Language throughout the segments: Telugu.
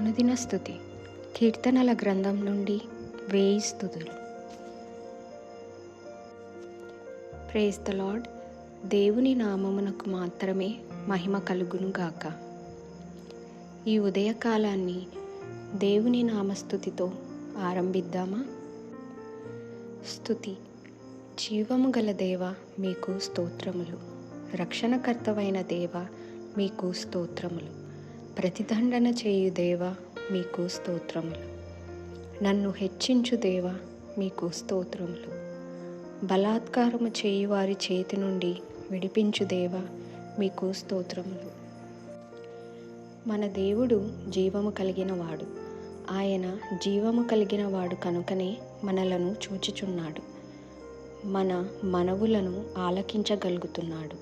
అనుదిన స్థుతి. కీర్తనల గ్రంథం నుండి వేయి స్థుతులు. ప్రేస్ ద లార్డ్ దేవుని నామమునకు మాత్రమే మహిమ కలుగును గాక. ఈ ఉదయకాలాన్ని దేవుని నామస్థుతితో ఆరంభిద్దామా? స్థుతి. జీవము గల దేవ మీకు స్తోత్రములు. రక్షణకర్తవైన దేవ మీకు స్తోత్రములు. ప్రతిదండన చేయు దేవ మీకు స్తోత్రములు. నన్ను హెచ్చించు దేవ మీకు స్తోత్రములు. బలాత్కారము చేయు వారి చేతి నుండి విడిపించు దేవ మీకు స్తోత్రములు. మన దేవుడు జీవము కలిగిన వాడు. ఆయన జీవము కలిగిన వాడు కనుకనే మనలను చూచుచున్నాడు. మన మనవులను ఆలకించగలుగుతున్నాడు.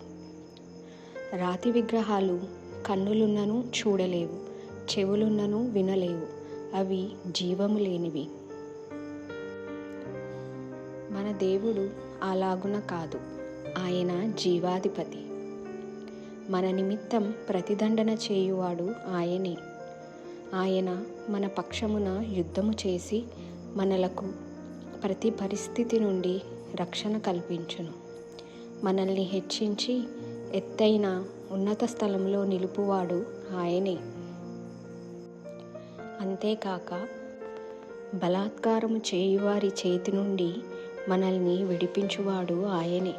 రాతి విగ్రహాలు కన్నులున్నను చూడలేవు చెవులున్నను వినలేవు అవి జీవము లేనివి. మన దేవుడు అలాగున కాదు ఆయన జీవాధిపతి. మన నిమిత్తం ప్రతిదండన చేయువాడు ఆయనే. ఆయన మన పక్షమున యుద్ధము చేసి మనలకు ప్రతి పరిస్థితి నుండి రక్షణ కల్పించును. మనల్ని హెచ్చించి ఎత్తైన ఉన్నత స్థలంలో నిలుపువాడు ఆయనే. అంతేకాక బలాత్కారము చేయువారి చేతి నుండి మనల్ని విడిపించువాడు ఆయనే.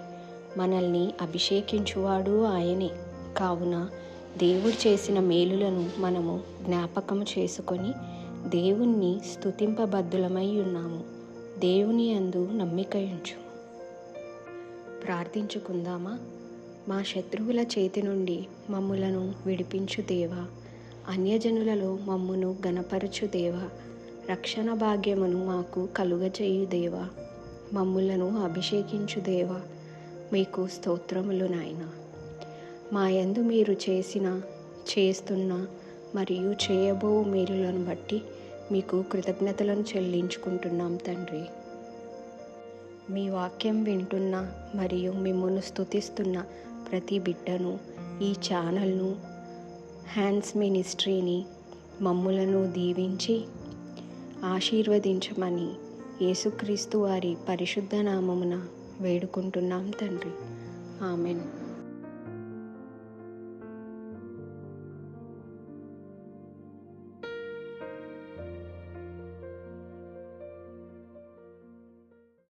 మనల్ని అభిషేకించువాడు ఆయనే. కావున దేవుడు చేసిన మేలులను మనము జ్ఞాపకం చేసుకొని దేవుణ్ణి స్తుతింపబద్ధులమై ఉన్నాము. దేవుని అందు నమ్మికయుంచు. ప్రార్థించుకుందామా? మా శత్రువుల చేతి నుండి మమ్ములను విడిపించు దేవా. అన్యజనులలో మమ్మును గణపరచు దేవా. రక్షణ భాగ్యమును మాకు కలుగచేయు దేవా. మమ్ములను అభిషేకించు దేవా. మీకు స్తోత్రములు నాయన. మా యందు మీరు చేసిన చేస్తున్న మరియు చేయబో మేలులను బట్టి మీకు కృతజ్ఞతలను చెల్లించుకుంటున్నాం తండ్రి. మీ వాక్యం వింటున్న మరియు మిమ్మల్ని స్తుతిస్తున్న ప్రతి బిడ్డను ఈ ఛానల్ను హ్యాండ్స్ మినిస్ట్రీని మమ్ములను దీవించి ఆశీర్వదించమని యేసుక్రీస్తు వారి పరిశుద్ధ నామమున వేడుకుంటున్నాం తండ్రి. ఆమెన్.